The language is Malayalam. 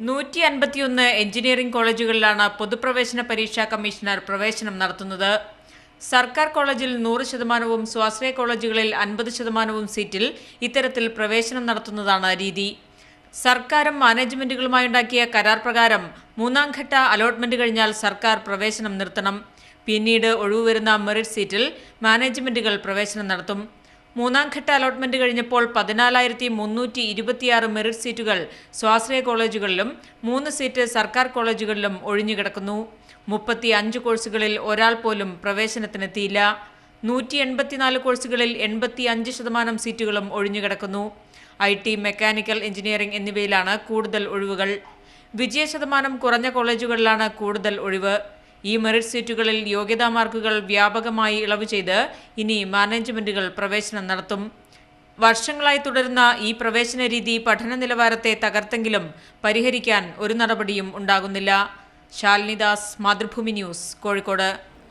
നൂറ്റി അൻപത്തിയൊന്ന് എഞ്ചിനീയറിംഗ് കോളേജുകളിലാണ് പൊതുപ്രവേശന പരീക്ഷാ കമ്മീഷണർ പ്രവേശനം നടത്തുന്നത്. സർക്കാർ കോളേജിൽ നൂറ് ശതമാനവും സ്വാശ്രയ കോളേജുകളിൽ അൻപത് ശതമാനവും സീറ്റിൽ ഇത്തരത്തിൽ പ്രവേശനം നടത്തുന്നതാണ് രീതി. സർക്കാരും മാനേജ്മെന്റുകളുമായുണ്ടാക്കിയ കരാർ പ്രകാരം മൂന്നാം ഘട്ട അലോട്ട്മെന്റ് കഴിഞ്ഞാൽ സർക്കാർ പ്രവേശനം നിർത്തണം. പിന്നീട് ഒഴിവുവരുന്ന മെറിറ്റ് സീറ്റിൽ മാനേജ്മെന്റുകൾ പ്രവേശനം നടത്തും. മൂന്നാം ഘട്ട അലോട്ട്മെന്റ് കഴിഞ്ഞപ്പോൾ പതിനാലായിരത്തി മുന്നൂറ്റി ഇരുപത്തിയാറ് മെറിറ്റ് സീറ്റുകൾ സ്വാശ്രയ കോളേജുകളിലും മൂന്ന് സീറ്റ് സർക്കാർ കോളേജുകളിലും ഒഴിഞ്ഞുകിടക്കുന്നു മുപ്പത്തി അഞ്ച് കോഴ്സുകളിൽ ഒരാൾ പോലും പ്രവേശനത്തിനെത്തിയില്ല. നൂറ്റി എൺപത്തിനാല് കോഴ്സുകളിൽ എൺപത്തി അഞ്ച് ശതമാനം സീറ്റുകളും ഒഴിഞ്ഞുകിടക്കുന്നു ഐ ടി മെക്കാനിക്കൽ എഞ്ചിനീയറിംഗ് എന്നിവയിലാണ് കൂടുതൽ ഒഴിവുകൾ. വിജയശതമാനം കുറഞ്ഞ കോളേജുകളിലാണ് കൂടുതൽ ഒഴിവ്. ഈ മെറിറ്റ് സീറ്റുകളിൽ യോഗ്യതാ മാർക്കുകൾ വ്യാപകമായി ഇളവ് ചെയ്ത് ഇനി മാനേജ്മെന്റുകൾ പ്രവേശനം നടത്തും. വർഷങ്ങളായി തുടരുന്ന ഈ പ്രവേശന രീതി പഠന നിലവാരത്തെ തകർത്തെങ്കിലും പരിഹരിക്കാൻ ഒരു നടപടിയും ഉണ്ടാകുന്നില്ല. ശാലിനിദാസ് മാതൃഭൂമി ന്യൂസ് കോഴിക്കോട്.